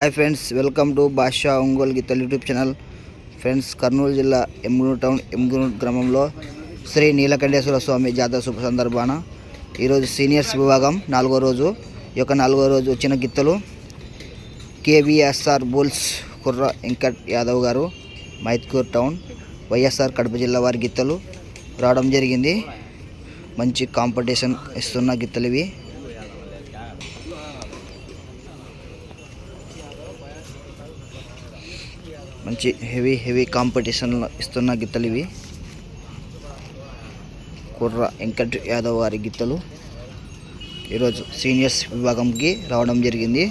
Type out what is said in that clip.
Hi friends welcome to Basha Ongole Geethalu YouTube channel. Friends Kurnool జిల్లా ఎమ్గూరు town ఎమ్గూరు గ్రామంలో శ్రీ నీలకంఠేశ్వర స్వామి జాతర శుభ సందర్భాన ఈరోజు సీనియర్స్ విభాగం నాలుగో రోజు ఈ యొక్క నాలుగో రోజు వచ్చిన గిత్తలు కేవీఎస్ఆర్ బుల్స్ కుర్ర వెంకట్ యాదవ్ గారు మైత్కూర్ టౌన్ వైఎస్ఆర్ కడప జిల్లా వారి గిత్తలు రావడం జరిగింది. మంచి కాంపిటీషన్ ఇస్తున్న గిత్తలు ఇవి. మంచి హెవీ హెవీ కాంపిటీషన్ ఇస్తున్న గిత్తలు ఇవి. కుర్ర వెంకట్ యాదవ్ గారి గిత్తలు. ఈరోజు సీనియర్స్ విభాగంకి రావడం జరిగింది.